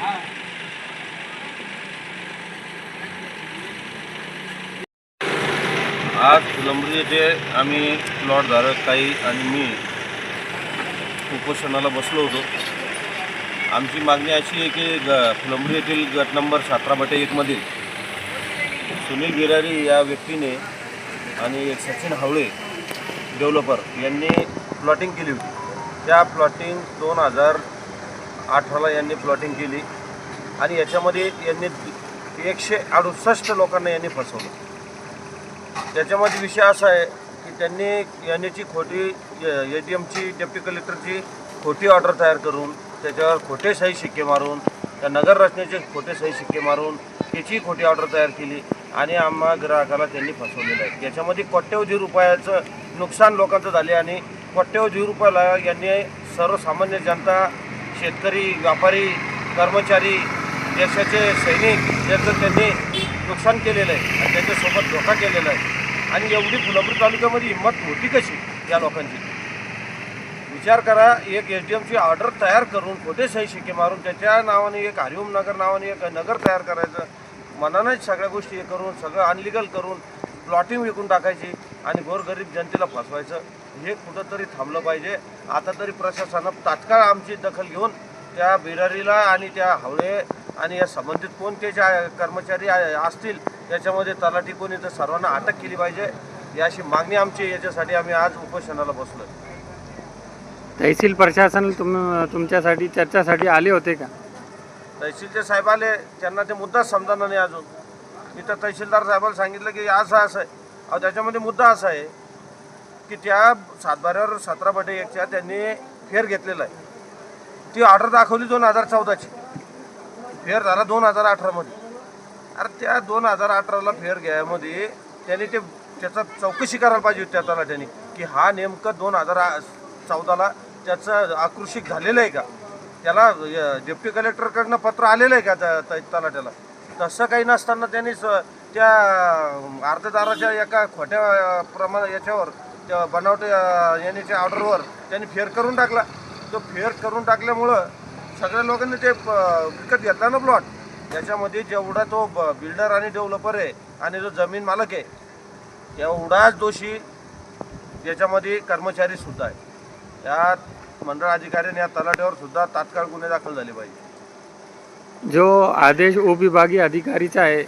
आज फुलंबरी येथे आम्ही प्लॉटधारक काही आणि मी उपोषणाला बसलो होतो. आमची मागणी अशी आहे की ग फुलंबरी येथील गट नंबर सतरा बटे एकमधील सुनील बिरारी या व्यक्तीने आणि एक सचिन हावळे डेव्हलपर यांनी प्लॉटिंग केली होती. त्या प्लॉटिंग दोन हजार अठराला यांनी प्लॉटिंग केली. आणि याच्यामध्ये यांनी एकशे अडुसष्ट लोकांना यांनी फसवलं. त्याच्यामध्ये विषय असा आहे की त्यांनी यांनीची खोटी ए डी एमची डेप्टी कलेक्टरची खोटी ऑर्डर तयार करून त्याच्यावर खोटे सही शिक्के मारून त्या नगर रचनेचे खोटे सही शिक्के मारून त्याची खोटी ऑर्डर तयार केली आणि आम्हा ग्राहकाला त्यांनी फसवलेलं आहे. याच्यामध्ये कोट्यवधी रुपयाचं नुकसान लोकांचं झाले आणि कोट्यवधी रुपयाला यांनी सर्वसामान्य जनता शेतकरी व्यापारी कर्मचारी देशाचे सैनिक याचं त्यांनी नुकसान केलेलं आहे आणि त्यांच्यासोबत धोका केलेला आहे. आणि एवढी फुलापूर तालुक्यामध्ये हिंमत होती कशी या लोकांची? विचार करा एक एस डी एमची ऑर्डर तयार करून खोटे सही शिके मारून त्याच्या नावाने एक हरिओम नगर नावाने एक नगर तयार करायचं. मनानेच सगळ्या गोष्टी हे करून सगळं अनलिगल करून प्लॉटिंग विकून टाकायची आणि गोरगरीब जनतेला फसवायचं. हे कुठंतरी थांबलं पाहिजे. आता तरी प्रशासनानं तात्काळ आमची दखल घेऊन त्या बिरारीला आणि त्या हवळे आणि या संबंधित कोण त्याचे कर्मचारी असतील त्याच्यामध्ये तलाठी कोणी तर सर्वांना अटक केली पाहिजे याची मागणी आमची. याच्यासाठी आम्ही आज उपोषणाला बसलो तहसील प्रशासन तुम तुमच्यासाठी चर्चासाठी आले होते का? तहसीलचे साहेब आले. त्यांना ते मुद्दाच समजाना नाही अजून. मी तर तहसीलदार साहेबाला सांगितलं की असं असं आहे. अहो त्याच्यामध्ये मुद्दा असा आहे. की त्या सातबाऱ्यावर सतरा बटे एकच्या त्यांनी फेर घेतलेला आहे. ती ऑर्डर दाखवली दोन हजार चौदाची. फेर झाला दोन हजार अठरामध्ये. अरे त्या दोन हजार अठराला फेर घ्यायमध्ये त्यांनी ते त्याचा चौकशी करायला पाहिजे होती त्या तलाट्याने की हा नेमकं दोन हजार चौदाला त्याचं आकृषिक झालेलं आहे का? त्याला अ, डेप्टी कलेक्टरकडनं पत्र आलेलं आहे का त्या त्याला तलाट्याला तसं काही नसताना त्यांनी स- त्या अर्जदाराच्या एका खोट्या अ, प्रमाण याच्यावर त्या बनावट अ, यानीच्या ऑर्डरवर त्यांनी फेर करून टाकला. तो फेर करून टाकल्यामुळं सगळ्या लोकांनी ते विकत घेतला ना प्लॉट याच्यामध्ये जेवढा तो ब- बिल्डर आणि डेव्हलपर आहे आणि जो जमीन मालक आहे तेवढाच दोषी याच्यामध्ये कर्मचारी सुद्धा आहे. या मंडळ अधिकाऱ्यांनी या तलाट्यावर सुद्धा तात्काळ गुन्हे दाखल झाले पाहिजे. जो आदेश उपविभागीय अधिकारीचा आहे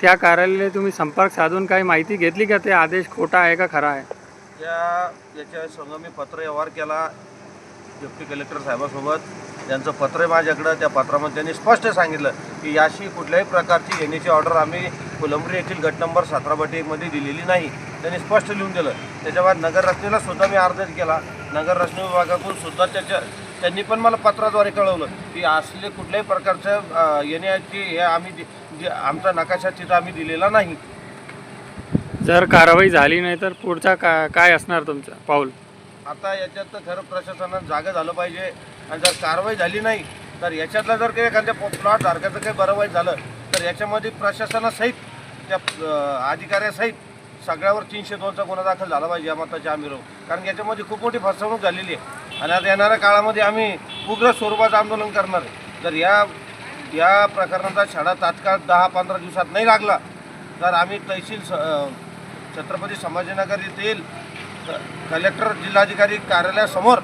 त्या कार्यालयाने तुम्ही संपर्क साधून काही माहिती घेतली का? ते आदेश खोटा आहे का खरा आहे? त्या याच्या संघ मी पत्र व्यवहार केला डेप्टी कलेक्टर साहेबासोबत. त्यांचं पत्र आहे माझ्याकडं. त्या पत्रामध्ये त्यांनी स्पष्ट सांगितलं की याशी कुठल्याही प्रकारची येण्याची ऑर्डर आम्ही कोलंबरी येथील गट नंबर सतरा बटीमध्ये दिलेली नाही. त्यांनी स्पष्ट लिहून दिलं. त्याच्याबाद नगररचनेला सुद्धा मी अर्ज केला. नगररचना विभागाकडून सुद्धा त्याच्या त्यांनी पण मला पत्राद्वारे कळवलं की असले कुठल्याही प्रकारचं येण्याची हे आम्ही दि- जे आमचा नकाशा तिथं आम्ही दिलेला नाही. जर कारवाई झाली नाही तर पुढचा का काय असणार तुमचं? पाऊल? आता याच्यात तर खरं प्रशासनात जागा झालं पाहिजे. आणि जर कारवाई झाली नाही तर याच्यातला जर काही एखाद्या प्लॉट धारकाचं काही बरं वाईट झालं तर याच्यामध्ये प्रशासनासहित त्या अधिकाऱ्यासहित सगळ्यावर तीनशे दोनचा गुन्हा दाखल झाला पाहिजे या मताच्या आम्ही कारण याच्यामध्ये खूप मोठी फसवणूक झालेली आहे. आणि आता येणाऱ्या काळामध्ये आम्ही उग्र स्वरूपाचं आंदोलन करणार आहे. जर या या प्रकरणाचा छडा तात्काळ दहा पंधरा दिवसात नाही लागला तर आम्ही तहसील स- छत्रपती संभाजीनगर येथील कलेक्टर जिल्हाधिकारी कार्यालयासमोर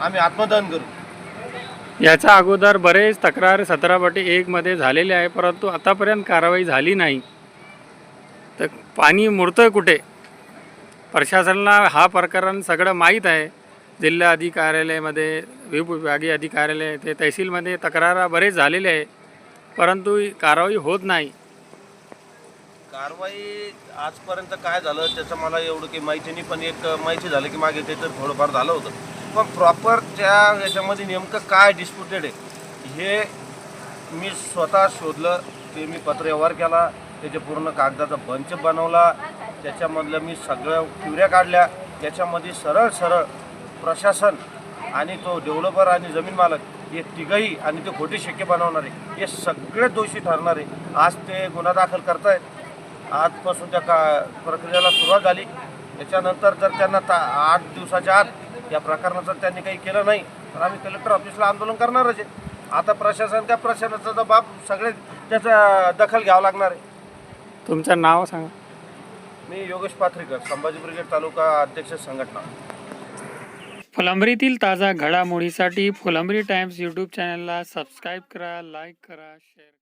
आम्ही आत्मदहन करू. याच्या अगोदर बरेच तक्रार सतरा बटे एकमध्ये झालेले आहे परंतु आतापर्यंत कारवाई झाली नाही. तर पाणी मुरतं कुठे? प्रशासनाला हा प्रकरण सगळं माहीत आहे. जिल्हा अधिकार्यालयामध्ये विभागीय अधिकार्यालय ते तहसीलमध्ये तक्रार बरेच झालेले आहे परंतु कारवाई होत नाही. कारवाई आजपर्यंत काय झालं त्याचं मला एवढं की माहिती नाही पण एक माहिती झालं की मागे काहीतरी थोडंफार झालं होतं. पण प्रॉपर त्या याच्यामध्ये नेमकं काय डिस्प्युटेड आहे हे मी स्वतः शोधलं ते मी पत्रव्यवहार केला त्याचे पूर्ण कागदाचा बंच बनवला त्याच्यामधलं मी सगळ्या क्युऱ्या काढल्या त्याच्यामध्ये सरळ सरळ प्रशासन आणि तो डेव्हलपर आणि जमीन मालक हे तिघही आणि ते खोटी शक्य बनवणारे हे सगळे दोषी ठरणारे आज ते गुन्हा दाखल करतायत. आजपासून त्या का प्रक्रियेला सुरुवात झाली. त्याच्यानंतर जर त्यांना ता आठ दिवसाच्या आत या प्रकरणाचं त्यांनी काही केलं नाही तर आम्ही कलेक्टर ऑफिसला आंदोलन करणारच आहे. आता प्रशासन त्या प्रशासनाचा जबाब सगळे त्याचा दखल घ्यावं लागणार आहे. तुमचं नाव सांगा. मी योगेश पाथरीकर संभाजी ब्रिगेड तालुका अध्यक्ष संघटना. फुलंब्रीतील ताजा घडामोडीसाठी फुलंब्री टाइम्स यूट्यूब चॅनलला सबस्क्राईब करा लाईक करा शेअर